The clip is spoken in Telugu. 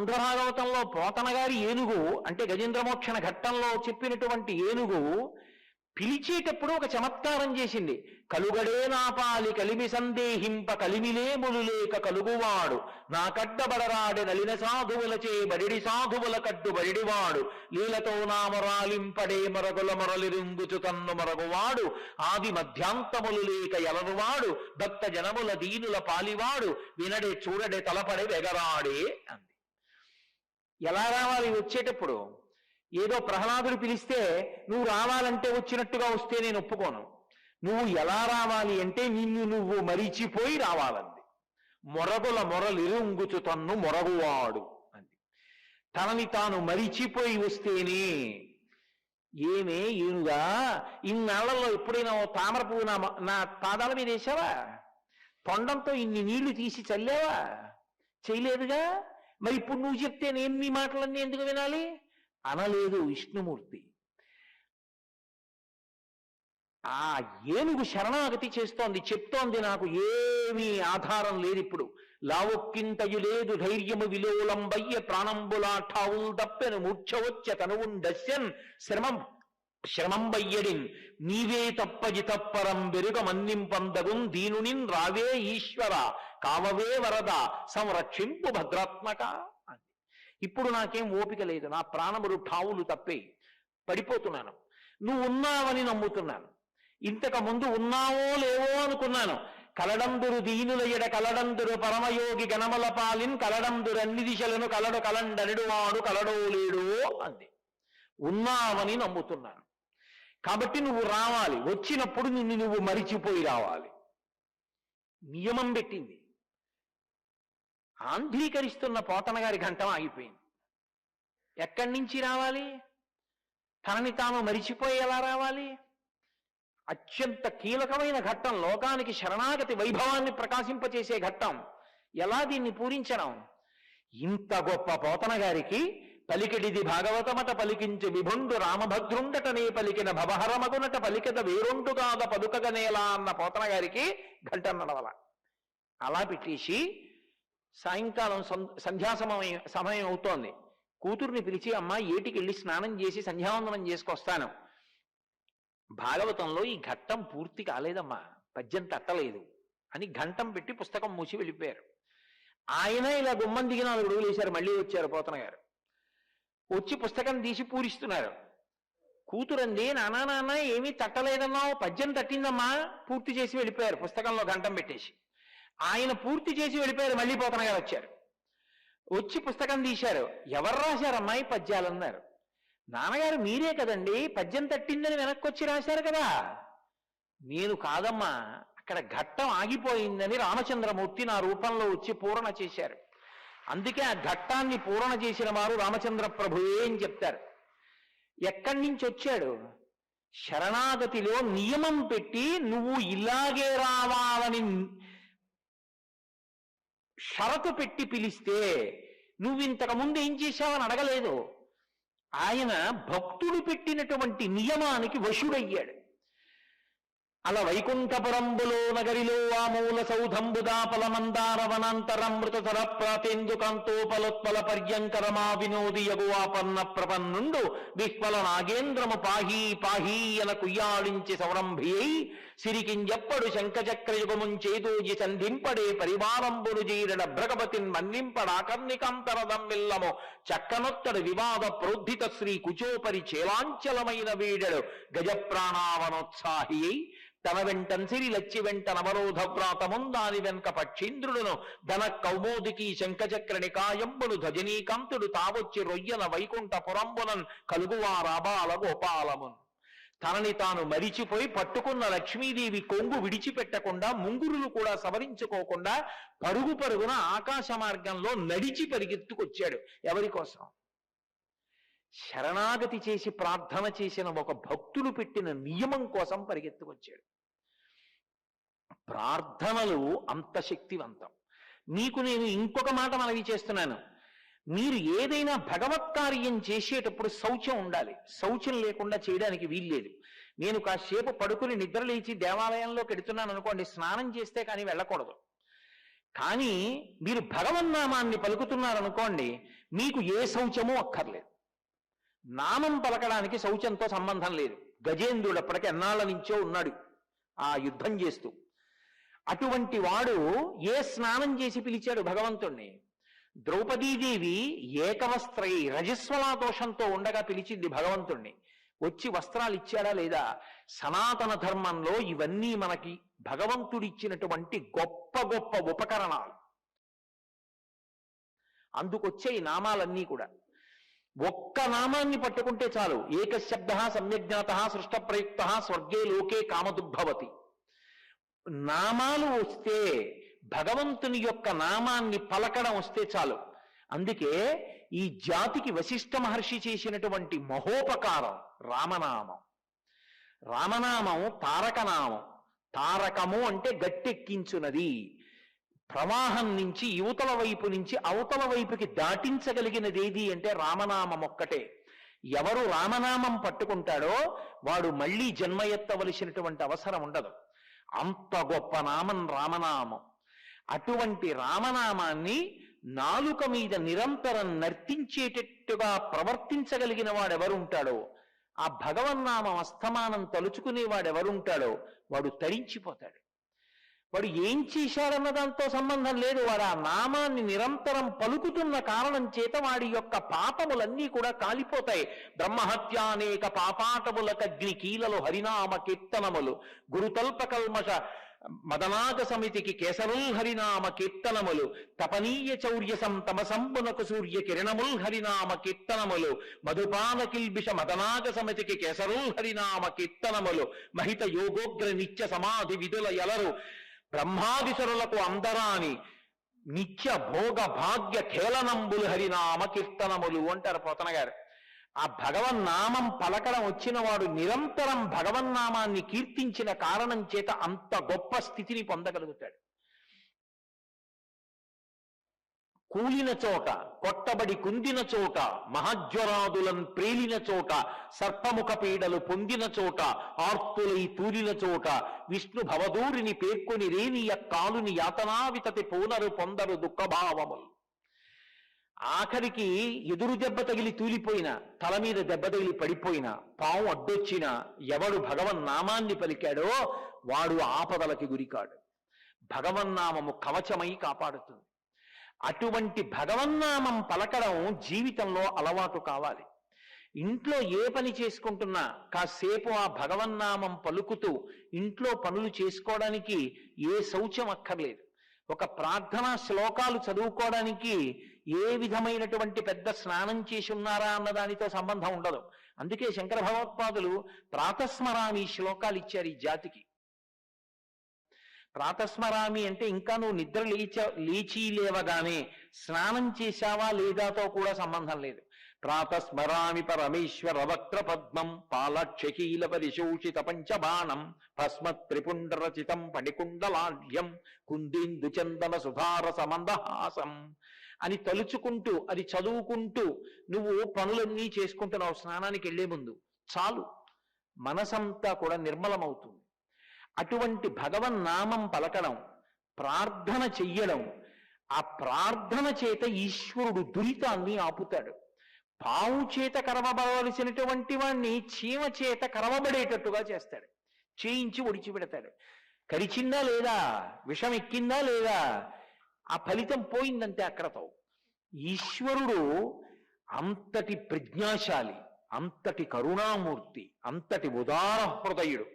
ఆంధ్రభాగవతంలో పోతనగారి ఏనుగు అంటే గజేంద్రమోక్షణ ఘట్టంలో చెప్పినటువంటి ఏనుగు పిలిచేటప్పుడు ఒక చమత్కారం చేసింది. కలుగడే నాపాలి కలిమి సందేహింప కలిమిలే ములులేక కలుగువాడు. నా కడ్డబడరాడి నలిన సాధువులచే బడిడి సాధువుల కడ్డు బడిడివాడు. లీలతో నా నామరాలింపడే మరగుల మరలిరింగుచు తన్ను మరగువాడు. ఆది మధ్యాంతములు లేక ఎలరువాడు. భక్త జనముల దీనుల పాలివాడు. వినడే చూడడే తలపడే వెగరాడే అంది. ఎలా రావాలి వచ్చేటప్పుడు ఏదో ప్రహ్లాదుడు పిలిస్తే నువ్వు రావాలంటే వచ్చినట్టుగా వస్తే నేను ఒప్పుకోను. నువ్వు ఎలా రావాలి అంటే నిన్ను నువ్వు మరిచిపోయి రావాలంది. మొరగుల మొరలిరుంగుచు తన్ను మొరగువాడు అంది. తనని తాను మరిచిపోయి వస్తేనే ఏమే ఏనుగా ఇన్నాళ్ళలో ఎప్పుడైనా తామరపువ్వు తామర పువ్వు నా నా పాదాల మీద వేసావా? తొండంతో ఇన్ని నీళ్ళు తీసి చల్లావా? చేయలేదుగా? మరి ఇప్పుడు నువ్వు చెప్తే నేను నీ మాటలన్నీ ఎందుకు వినాలి? అనలేదు విష్ణుమూర్తి. ఆ ఏనుగు శరణాగతి చేస్తోంది చెప్తోంది నాకు ఏమీ ఆధారం లేదు ఇప్పుడు. లావొక్కింతయు లేదు ధైర్యము విలోలంబయ్య ప్రాణంబులాఠావుల్ దప్పెను మూర్ఛవచ్చ తనువుండస్యన్ శ్రమం. శ్రమంబయ్యడిన్ నీవే తప్పజి తప్పరం వెరుగ మన్నింపందగున్ దీనునిన్ రావే ఈశ్వర కావవే వరద సంరక్షింపు భద్రాత్మక అంది ఇప్పుడు నాకేం ఓపిక లేదు నా ప్రాణములు ఠావులు తప్పే. పడిపోతున్నాను. నువ్వు ఉన్నావని నమ్ముతున్నాను. ఇంతకు ముందు ఉన్నావో లేవో అనుకున్నాను. కలడందురు దీనుల ఎడ కలడందురు పరమయోగి గణమల పాలిన్ కలడందురు అన్ని దిశలను కలడు కలండనుడు వాడు కలడో లేడు అంది. ఉన్నావని నమ్ముతున్నాను. కాబట్టి నువ్వు రావాలి. వచ్చినప్పుడు నిన్ను నువ్వు మరిచిపోయి రావాలి. నియమం పెట్టింది. ఆంధ్రీకరిస్తున్న పోతన గారి ఘంటం ఆగిపోయింది. ఎక్కడి నుంచి రావాలి? తనని తాను మరిచిపోయి ఎలా రావాలి? అత్యంత కీలకమైన ఘట్టం లోకానికి శరణాగతి వైభవాన్ని ప్రకాశింపచేసే ఘట్టం. ఎలా దీన్ని పూరించడం? ఇంత గొప్ప పోతన గారికి పలికిడిది భాగవతమట పలికించు విభుండు రామభద్రుండటనే పలికిన భవహరమగునట పలికిన వేరుంటు కాద పలుకగనేలా అన్న పోతన గారికి ఘంటం నడవల. అలా పెట్టేసి సాయంకాలం సం- సంధ్యా సమయం సమయం అవుతోంది. కూతుర్ని పిలిచి అమ్మ ఏటికి వెళ్ళి స్నానం చేసి సంధ్యావందనం చేసుకొస్తాను. భాగవతంలో ఈ ఘట్టం పూర్తి కాలేదమ్మా. పద్యం తట్టలేదు. అని ఘంటం పెట్టి పుస్తకం మూసి వెళ్ళిపోయారు. ఆయన ఇలా గుమ్మం దిగి నాలుగు అడుగులు వేశారు మళ్ళీ వచ్చారు పోతన గారు. వచ్చి పుస్తకం తీసి పూరిస్తున్నారు. కూతురంది నానా నాన్న ఏమీ తట్టలేదన్నావు పద్యం తట్టిందమ్మా పూర్తి చేసి వెళ్ళిపోయారు పుస్తకంలో గంటం పెట్టేసి. ఆయన పూర్తి చేసి వెళ్ళిపోయారు మళ్ళీ పోతన గారు వచ్చారు. వచ్చి పుస్తకం తీశారు. ఎవరు రాశారమ్మా ఈ పద్యాలు? అన్నారు. నాన్నగారు మీరే కదండి పద్యం తట్టిందని వెనక్కి వచ్చి రాశారు కదా. నేను కాదమ్మా అక్కడ ఘట్టం ఆగిపోయిందని రామచంద్రమూర్తి నా రూపంలో వచ్చి పూరణ చేశారు. అందుకే ఆ ఘట్టాన్ని పూరణ చేసిన వారు రామచంద్ర ప్రభువే అని చెప్తారు. ఎక్కడి నుంచి వచ్చాడు? శరణాగతిలో నియమం పెట్టి నువ్వు ఇలాగే రావాలని షరతు పెట్టి పిలిస్తే నువ్వు ఇంతకుముందు ఏం చేశావని అడగలేదు. ఆయన భక్తుడు పెట్టినటువంటి నియమానికి వశుడయ్యాడు. అలా వైకుంఠపురంబులో నగరిలో ఆ మూల సౌధంబుదాపల మందార వనాంతరమృతధర ప్రాతేందుకాంతోపలోత్పల పర్యంకరమా వినోది యగువాపన్న ప్రపన్నుండు విహ్వల నాగేంద్రము పాహీ పాహీ అన కుయ్యాళించి సౌరంభియై సిరికింజప్పడు శంఖచక్రయుగముంచేదూజి సంధింపడే పరివారంబును జీరణ భ్రగపతిన్ మన్నింపడాకర్ణికాంతరదమ్మిల్లము చక్కనొత్తడు వివాద ప్రోద్ధిత శ్రీ కుచోపరి చేలాంచలమైన వీడడు. గజప్రాణావనోత్సాహి తన వెంటన్ సిరి లచ్చి వెంట నవరోధ వ్రాతమున్ దాని వెనక పక్షీంద్రుడును. ధన కౌమోదికి శంఖచక్ర నికాయంబును ధజనీకాంతుడు తావొచ్చి రొయ్యన వైకుంఠ పురంబునన్ కలుగువారాబాల గోపాలమున్ తనని తాను మరిచిపోయి పట్టుకున్న లక్ష్మీదేవి కొంగు విడిచిపెట్టకుండా ముంగురులు కూడా సవరించుకోకుండా పరుగు పరుగున ఆకాశ మార్గంలో నడిచి పరిగెత్తుకొచ్చాడు. ఎవరి కోసం? శరణాగతి చేసి ప్రార్థన చేసిన ఒక భక్తులు పెట్టిన నియమం కోసం పరిగెత్తుకొచ్చాడు. ప్రార్థనలు అంత శక్తివంతం. నీకు నేను ఇంకొక మాట మనవి చేస్తున్నాను. మీరు ఏదైనా భగవత్ కార్యం చేసేటప్పుడు శౌచం ఉండాలి. శౌచం లేకుండా చేయడానికి వీల్లేదు. నేను కాసేపు పడుకుని నిద్రలేచి దేవాలయంలోకి వెడుతున్నాను అనుకోండి స్నానం చేస్తే కానీ వెళ్ళకూడదు. కానీ మీరు భగవన్నామాన్ని పలుకుతున్నారనుకోండి మీకు ఏ శౌచమూ అక్కర్లేదు. నామం పలకడానికి శౌచంతో సంబంధం లేదు. గజేంద్రుడు అప్పటికి ఎన్నాళ్ళ నుంచో ఉన్నాడు ఆ యుద్ధం చేస్తూ. అటువంటి వాడు ఏ స్నానం చేసి పిలిచాడు భగవంతుణ్ణి? ద్రౌపదీదేవి ఏకవస్త్రై రజస్వలా దోషంతో ఉండగా పిలిచింది భగవంతుణ్ణి. వచ్చి వస్త్రాలు ఇచ్చాడా లేదా? సనాతన ధర్మంలో ఇవన్నీ మనకి భగవంతుడిచ్చినటువంటి గొప్ప గొప్ప ఉపకరణాలు. అందుకొచ్చే ఈ నామాలన్నీ కూడా. ఒక్క నామాన్ని పట్టుకుంటే చాలు. ఏకశబ్ద సమ్యజ్ఞాత సృష్ట ప్రయుక్త స్వర్గే లోకే కామదుర్భవతి నామాలు వస్తే భగవంతుని యొక్క నామాన్ని పలకడం వస్తే చాలు. అందుకే ఈ జాతికి వశిష్ఠ మహర్షి చేసినటువంటి మహోపకారం రామనామం. రామనామం తారకనామం. తారకము అంటే గట్టెక్కించునది. ప్రవాహం నుంచి యువతల వైపు నుంచి అవతల వైపుకి దాటించగలిగినది ఏది అంటే రామనామం ఒక్కటే. ఎవరు రామనామం పట్టుకుంటాడో వాడు మళ్ళీ జన్మ ఎత్తవలసినటువంటి అవసరం ఉండదు. అంత గొప్ప నామం రామనామం. అటువంటి రామనామాన్ని నాలుక మీద నిరంతరం నర్తించేటట్టుగా ప్రవర్తించగలిగిన వాడెవరుంటాడో ఆ భగవన్నామం అస్తమానం తలుచుకునే వాడెవరుంటాడో వాడు తరించిపోతాడు. వాడు ఏం చేశాడన్న దాంతో సంబంధం లేదు. వాడు ఆ నామాన్ని నిరంతరం పలుకుతున్న కారణం చేత వాడి యొక్క పాపములన్నీ కూడా కాలిపోతాయి. బ్రహ్మహత్య అనేక పాపాటములకగ్ని కీలలు హరినామ కీర్తనములు గురుతల్ప కల్మష సమితికి కేసరుల్ హరినామ కీర్తనములు తపనీయ చౌర్యసం తమసంబునకు సూర్య కిరణముల్ హరినామ కీర్తనములు మధుపాన కిల్బిష మదనాగ సమితికి కేసరుల్ హరినామ కీర్తనములు మహిత యోగోగ్ర నిత్య సమాధి విధుల ఎలరు బ్రహ్మాదిశరులకు అందరాని నిత్య భోగ భాగ్య ఖేళనంబులు హరినామ కీర్తనములు అంటారు పోతన గారు ఆ భగవన్నామం పలకడం వచ్చిన వాడు నిరంతరం భగవన్నామాన్ని కీర్తించిన కారణం చేత అంత గొప్ప స్థితిని పొందగలుగుతాడు. కూలిన చోట కొట్టబడి కుందిన చోట మహజ్వరాదులన్ ప్రేలిన చోట సర్పముఖ పీడలు పొందిన చోట ఆర్తులై తూలిన చోట విష్ణు భవదూరిని పేర్కొని రేనియ కాలుని యాతనావితతి పూనరు పొందరు దుఃఖభావములు. ఆఖరికి ఎదురు దెబ్బ తగిలి తూలిపోయిన తల మీద దెబ్బ తగిలి పడిపోయిన పాము అడ్డొచ్చిన ఎవడు భగవన్నామాన్ని పలికాడో వాడు ఆపదలకి గురికాడు. భగవన్నామము కవచమై కాపాడుతుంది. అటువంటి భగవన్నామం పలకడం జీవితంలో అలవాటు కావాలి. ఇంట్లో ఏ పని చేసుకుంటున్నా కాసేపు ఆ భగవన్నామం పలుకుతూ ఇంట్లో పనులు చేసుకోవడానికి ఏ శౌచం అక్కర్లేదు. ఒక ప్రార్థనా శ్లోకాలు చదువుకోవడానికి ఏ విధమైనటువంటి పెద్ద స్నానం చేసి ఉన్నారా అన్న దానితో సంబంధం ఉండదు. అందుకే శంకర భగవత్పాదులు ప్రాతస్మరామి శ్లోకాలు ఇచ్చారు ఈ జాతికి. ప్రాతస్మరామి అంటే ఇంకా నువ్వు నిద్ర లేచ లేచి లేవగానే స్నానం చేశావా లేదాతో కూడా సంబంధం లేదు. ప్రాతస్మరామి పరమేశ్వర వక్ర పద్మం పాలక్షకీల పరిశోషిత పంచబాణం భస్మ త్రిపుండరచితం పడికుండలాఢ్యం కుందేందు చందన సుధార సమందహాసం అని తలుచుకుంటూ అది చదువుకుంటూ నువ్వు పనులన్నీ చేసుకుంటున్నావు స్నానానికి వెళ్ళే ముందు చాలు. మనసంతా కూడా నిర్మలమవుతుంది. అటువంటి భగవన్నామం పలకడం ప్రార్థన చెయ్యడం ఆ ప్రార్థన చేత ఈశ్వరుడు దురితాన్ని ఆపుతాడు. పావు చేత కరవబడవలసినటువంటి వాణ్ణి చీమ చేత కరవబడేటట్టుగా చేస్తాడు. చేయించి ఒడిచిపెడతాడు. కరిచిందా లేదా? విషం ఎక్కిందా లేదా? ఆ ఫలితం పోయిందంటే అక్కడతో ఈశ్వరుడు అంతటి ప్రజ్ఞాశాలి అంతటి కరుణామూర్తి అంతటి ఉదార హృదయుడు.